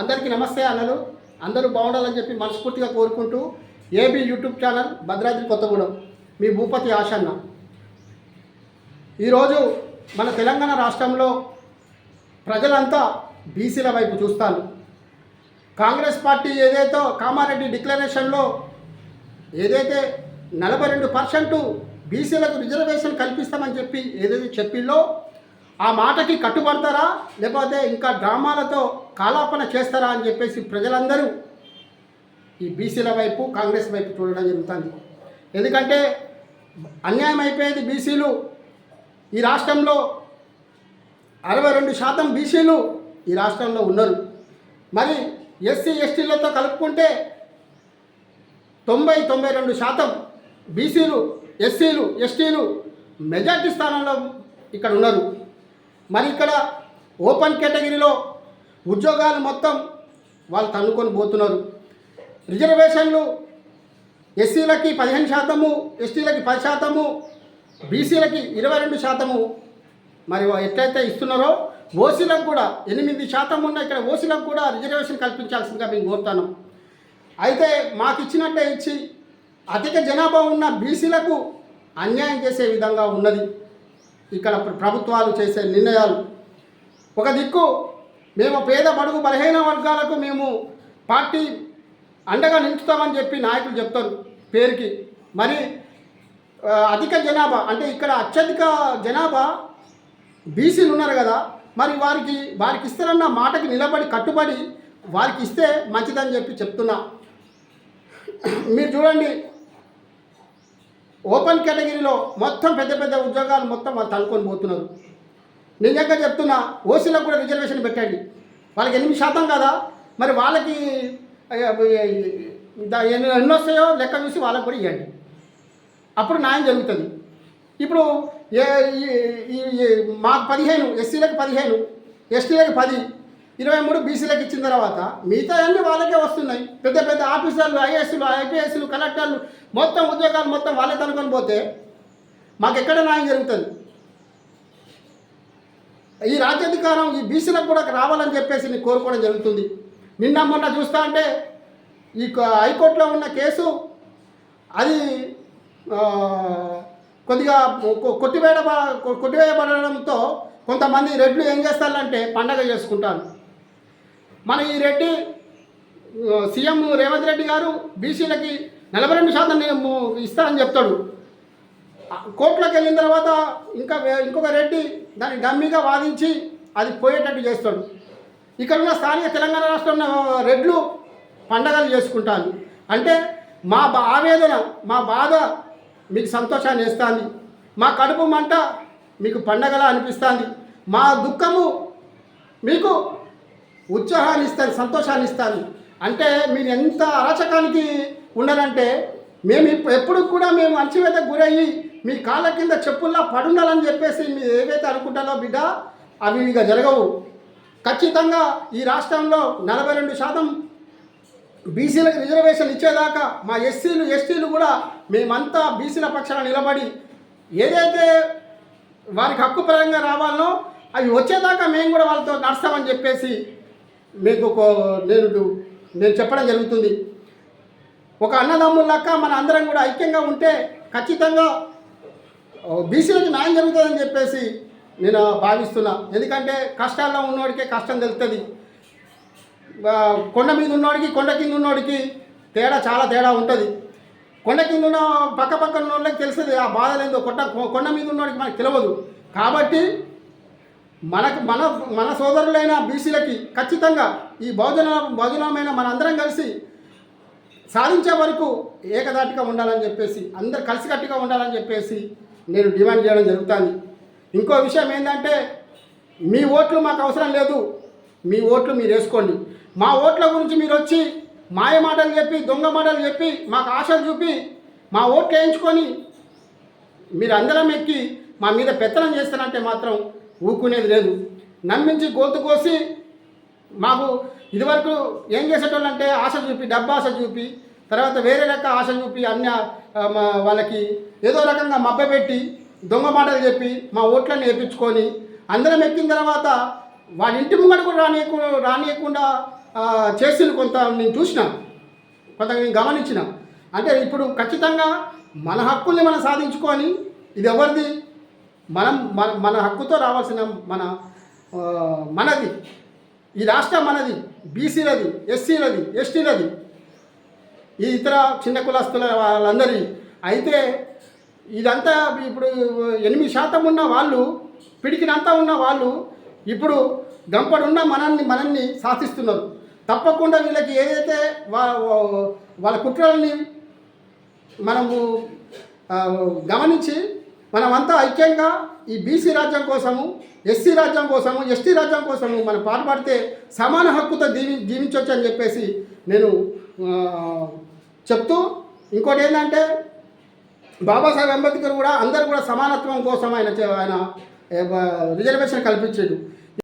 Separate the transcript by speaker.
Speaker 1: అందరికీ నమస్తే అన్నలు. అందరూ బాగుండాలని చెప్పి మనస్ఫూర్తిగా కోరుకుంటూ AB YouTube channel Bhadradri Kothagudem. మీ భూపతి ఆశన్న. ఈరోజు మన తెలంగాణ రాష్ట్రంలో ప్రజలంతా బీసీల వైపు చూస్తాను కాంగ్రెస్ పార్టీ ఏదైతే కామారెడ్డి డిక్లరేషన్లో ఏదైతే నలభై రెండు పర్సెంట్ బీసీలకు రిజర్వేషన్ కల్పిస్తామని చెప్పి ఏదైతే చెప్పిందో ఆ మాటకి కట్టుబడతారా? లేకపోతే ఇంకా డ్రామాలతో కాలాపన చేస్తారా అని చెప్పేసి ప్రజలందరూ ఈ బీసీల వైపు కాంగ్రెస్ వైపు చూడడం జరుగుతుంది. ఎందుకంటే అన్యాయం అయిపోయేది బీసీలు. ఈ రాష్ట్రంలో అరవై రెండు శాతం బీసీలు ఈ రాష్ట్రంలో ఉన్నారు. మరి ఎస్సీ ఎస్టీలతో కలుపుకుంటే తొంభై తొంభై రెండు శాతం బీసీలు ఎస్సీలు ఎస్టీలు మెజార్టీ స్థానంలో ఇక్కడ ఉన్నారు. మరి ఇక్కడ ఓపెన్ కేటగిరీలో ఉద్యోగాలు మొత్తం వాళ్ళు తన్నుకొని పోతున్నారు. రిజర్వేషన్లు ఎస్సీలకి పదిహేను శాతము ఎస్టీలకి పది శాతము బీసీలకి ఇరవై రెండు శాతము. మరి ఎట్లయితే ఇస్తున్నారో ఓసీలకు కూడా ఎనిమిది శాతం ఉన్న ఇక్కడ ఓసీలకు కూడా రిజర్వేషన్ కల్పించాల్సిందిగా మేము కోరుతాను అయితే మాకు ఇచ్చినట్టే ఇచ్చి అధిక జనాభా ఉన్న బీసీలకు అన్యాయం చేసే విధంగా ఉన్నది. ఇక్కడ ప్రభుత్వాలు చేసే నిర్ణయాలు. ఒక దిక్కు మేము పేద బడుగు బలహీన వర్గాలకు మేము పార్టీ అండగా నిలుచుతామని చెప్పి నాయకులు చెప్తారు పేరుకి. మరి అధిక జనాభా అంటే ఇక్కడ అత్యధిక జనాభా బీసీలు ఉన్నారు కదా మరి వారికి వారికి ఇస్తారన్న మాటకి నిలబడి కట్టుబడి వారికి ఇస్తే మంచిదని చెప్పి చెప్తున్నా. మీరు చూడండి ఓపెన్ కేటగిరీలో మొత్తం పెద్ద పెద్ద ఉద్యోగాలు మొత్తం వాళ్ళు తనుకొని పోతున్నారు. నిజంగా చెప్తున్నా ఓసీలకు కూడా రిజర్వేషన్ పెట్టండి. వాళ్ళకి ఎనిమిది శాతం కదా? మరి వాళ్ళకి ఎన్ని ఎన్ని వస్తాయో లెక్క చూసి వాళ్ళకి కూడా ఇవ్వండి. అప్పుడు న్యాయం జరుగుతుంది. ఇప్పుడు ఏ మాకు పదిహేను ఎస్సీలకు పదిహేను ఎస్టీలకు పది ఇరవై మూడు బీసీలకు ఇచ్చిన తర్వాత మిగతా అన్ని వాళ్ళకే వస్తున్నాయి. పెద్ద పెద్ద ఆఫీసర్లు ఐఏఎస్లు ఐపీఎస్లు కలెక్టర్లు మొత్తం ఉద్యోగాలు మొత్తం వాళ్ళే తనుకొని పోతే మాకు ఎక్కడ న్యాయం జరుగుతుంది? ఈ రాజ్యాధికారం ఈ బీసీలకు కూడా రావాలని చెప్పేసి నేను కోరుకోవడం జరుగుతుంది. నిన్న మొన్న చూస్తా అంటే ఈ హైకోర్టులో ఉన్న కేసు అది కొద్దిగా కొ- కొట్టివేయడ కొట్టివేయబడడంతో కొంతమంది రెడ్లు ఏం చేస్తారంటే పండగ చేసుకుంటారు. మన ఈ రెడ్డి సీఎం రేవంత్ రెడ్డి గారు బీసీలకి నలభై రెండు శాతం నేను ఇస్తానని చెప్తాడు. కోర్టులోకి వెళ్ళిన తర్వాత ఇంకా ఇంకొక రెడ్డి దాన్ని డమ్మీగా వాదించి అది పోయేటట్టు చేస్తాడు. ఇక్కడ ఉన్న స్థానిక తెలంగాణ రాష్ట్రంలో రెడ్లు పండగలు చేసుకుంటారు. అంటే మా బా ఆవేదన మా బాధ మీకు సంతోషాన్ని ఇస్తుంది. మా కడుపు మంట మీకు పండగలా అనిపిస్తుంది. మా దుఃఖము మీకు ఉత్సాహాన్ని ఇస్తాను సంతోషాన్ని ఇస్తాను. అంటే మీరు ఎంత అరాచకానికి ఉండాలంటే మేము ఎప్పుడు కూడా మేము అణచివేతకు గురయ్యి మీ కాళ్ళ కింద చెప్పుల్లా పడుండాలని చెప్పేసి మీరు ఏవైతే అనుకుంటారో బిడ్డ అవి ఇక జరగవు. ఖచ్చితంగా ఈ రాష్ట్రంలో నలభై రెండు శాతం బీసీలకు రిజర్వేషన్ ఇచ్చేదాకా మా ఎస్సీలు ఎస్టీలు కూడా మేమంతా బీసీల పక్షాన నిలబడి ఏదైతే వారికి హక్కుపరంగా రావాలనో అవి వచ్చేదాకా మేము కూడా వాళ్ళతో నడుస్తామని చెప్పేసి మీకు నేను నేను చెప్పడం జరుగుతుంది. ఒక అన్నదమ్ముల్లాక మన అందరం కూడా ఐక్యంగా ఉంటే ఖచ్చితంగా బీసీలకు న్యాయం జరుగుతుందని చెప్పేసి నేను భావిస్తున్నా. ఎందుకంటే కష్టాల్లో ఉన్నవాడికే కష్టం తెలుస్తుంది కొండ మీద ఉన్నవాడికి కొండ కింద ఉన్నవాడికి తేడా చాలా తేడా ఉంటుంది. కొండ కింద ఉన్న పక్క పక్కన ఉన్న వాళ్ళకి తెలుస్తుంది ఆ బాధ ఏందో కొండ కొండ మీద ఉన్నవాడికి మనకు తెలియదు కాబట్టి మనకు మన మన సోదరులైన బీసీలకి ఖచ్చితంగా ఈ భోజన భోజనమైన మనందరం కలిసి సాధించే వరకు ఏకదాటిగా ఉండాలని చెప్పేసి అందరు కలిసికట్టుగా ఉండాలని చెప్పేసి నేను డిమాండ్ చేయడం జరుగుతుంది. ఇంకో విషయం ఏంటంటే మీ ఓట్లు మాకు అవసరం లేదు మీ ఓట్లు మీరు వేసుకోండి. మా ఓట్ల గురించి మీరు వచ్చి మాయ మాటలు చెప్పి దొంగ మాటలు చెప్పి మాకు ఆశలు చూపి మా ఓట్లు వేయించుకొని మీరు అందరం ఎక్కి మా మీద పెత్తనం చేస్తానంటే మాత్రం ఊకునేది లేదు. నమ్మించి గోతు కోసి మాకు ఇదివరకు ఏం చేసేటోళ్ళు అంటే ఆశ చూపి డబ్బాశ చూపి తర్వాత వేరే రక ఆశ చూపి అన్ని వాళ్ళకి ఏదో రకంగా మభ్యపెట్టి దొంగ మాటలు చెప్పి మా ఓట్లను వేయించుకొని అందరం ఎక్కిన తర్వాత వాడి ఇంటి ముంగడ కూడా రానియకు రానియకుండా చేసిన చేసింది కొంత నేను చూసిన కొంత నేను గమనించిన. అంటే ఇప్పుడు ఖచ్చితంగా మన హక్కుల్ని మనం సాధించుకొని ఇది ఎవరిది? మనం మన మన హక్కుతో రావాల్సిన మన మనది. ఈ రాష్ట్రం మనది బీసీలది ఎస్సీలది ఎస్టీలది. ఈ ఇతర చిన్న కులస్తుల వాళ్ళందరి అయితే ఇదంతా ఇప్పుడు ఎనిమిది శాతం ఉన్న వాళ్ళు పిడికినంతా ఉన్న వాళ్ళు ఇప్పుడు గంపడున్న మనల్ని మనల్ని శాసిస్తున్నారు. తప్పకుండా వీళ్ళకి ఏదైతే వా వాళ్ళ కుట్రల్ని మనము గమనించి మనమంతా ఐక్యంగా ఈ బీసీ రాజ్యం కోసము ఎస్సీ రాజ్యం కోసము ఎస్టీ రాజ్యం కోసము మనం పాటుపడితే సమాన హక్కుతో దీవి జీవించవచ్చు అని చెప్పేసి నేను చెప్తూ ఇంకోటి ఏంటంటే బాబాసాహెబ్ అంబేద్కర్ కూడా అందరు కూడా సమానత్వం కోసం ఆయన ఆయన రిజర్వేషన్ కల్పించాడు.